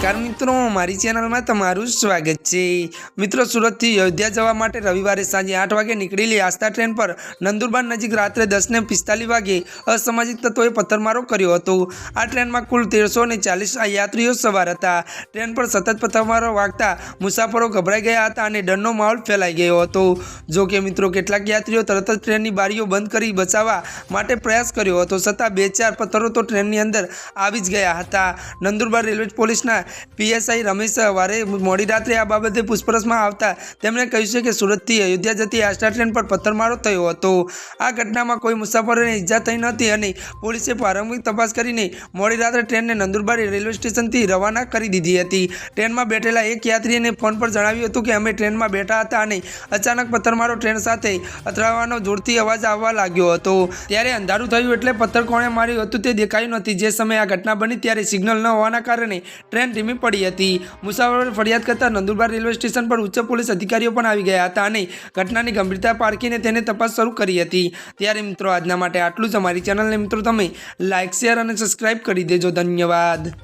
નમસ્કાર મિત્રો, મારી ચેનલમાં તમારું સ્વાગત છે. મિત્રો, સુરતથી અયોધ્યા જવા માટે રવિવારે સાંજે આઠ વાગે નીકળેલી આસ્થા ટ્રેન પર નંદુરબાર નજીક રાત્રે દસને પિસ્તાલીસ વાગે અસામાજિક તત્વોએ પથ્થરમારો કર્યો હતો. આ ટ્રેનમાં કુલ તેરસો ને ચાલીસ યાત્રીઓ સવાર હતા. ટ્રેન પર સતત પથ્થરમારો વાગતા મુસાફરો ગભરાઈ ગયા હતા અને ડરનો માહોલ ફેલાઈ ગયો હતો. જો કે મિત્રો, કેટલાક યાત્રીઓ તરત જ ટ્રેનની બારીઓ બંધ કરી બચાવવા માટે પ્રયાસ કર્યો હતો. છતાં બે ચાર પથ્થરો તો ટ્રેનની અંદર આવી જ ગયા હતા. નંદુરબાર રેલવે પોલીસના પીએસઆઈ રમેશ વારે મોડી રાત્રે આ બાબતે પૂછપરછમાં આવતા તેમણે કહ્યું છે કે સુરતથી અયોધ્યા જતી આસ્ટા ટ્રેન પર પથ્થરમારો થયો હતો. આ ઘટનામાં કોઈ મુસાફરોને ઈજા થઈ નહોતી અને પોલીસે પ્રારંભિક તપાસ કરીને મોડી રાત્રે ટ્રેનને નંદુરબારી રેલવે સ્ટેશનથી રવાના કરી દીધી હતી. ટ્રેનમાં બેઠેલા એક યાત્રીને ફોન પર જણાવ્યું હતું કે અમે ટ્રેનમાં બેઠા હતા અને અચાનક પથ્થરમારો ટ્રેન સાથે અથડાવાનો જોરથી અવાજ આવવા લાગ્યો હતો. ત્યારે અંધારું થયું એટલે પથ્થર કોણે માર્યું હતું તે દેખાયું નથી. જે સમયે આ ઘટના બની ત્યારે સિગ્નલ ન હોવાના કારણે ટ્રેન ધીમી પડી હતી. મુસાફરોએ ફરિયાદ કરતા નંદુરબાર રેલવે સ્ટેશન પર ઉચ્ચ પોલીસ અધિકારીઓ પણ આવી ગયા હતા અને ઘટનાની ગંભીરતા પારખીને તેને તપાસ શરૂ કરી હતી. ત્યારે મિત્રો, આજના માટે આટલું જ. અમારી ચેનલને મિત્રો, તમે લાઇક શેર અને સબસ્ક્રાઇબ કરી દેજો. ધન્યવાદ.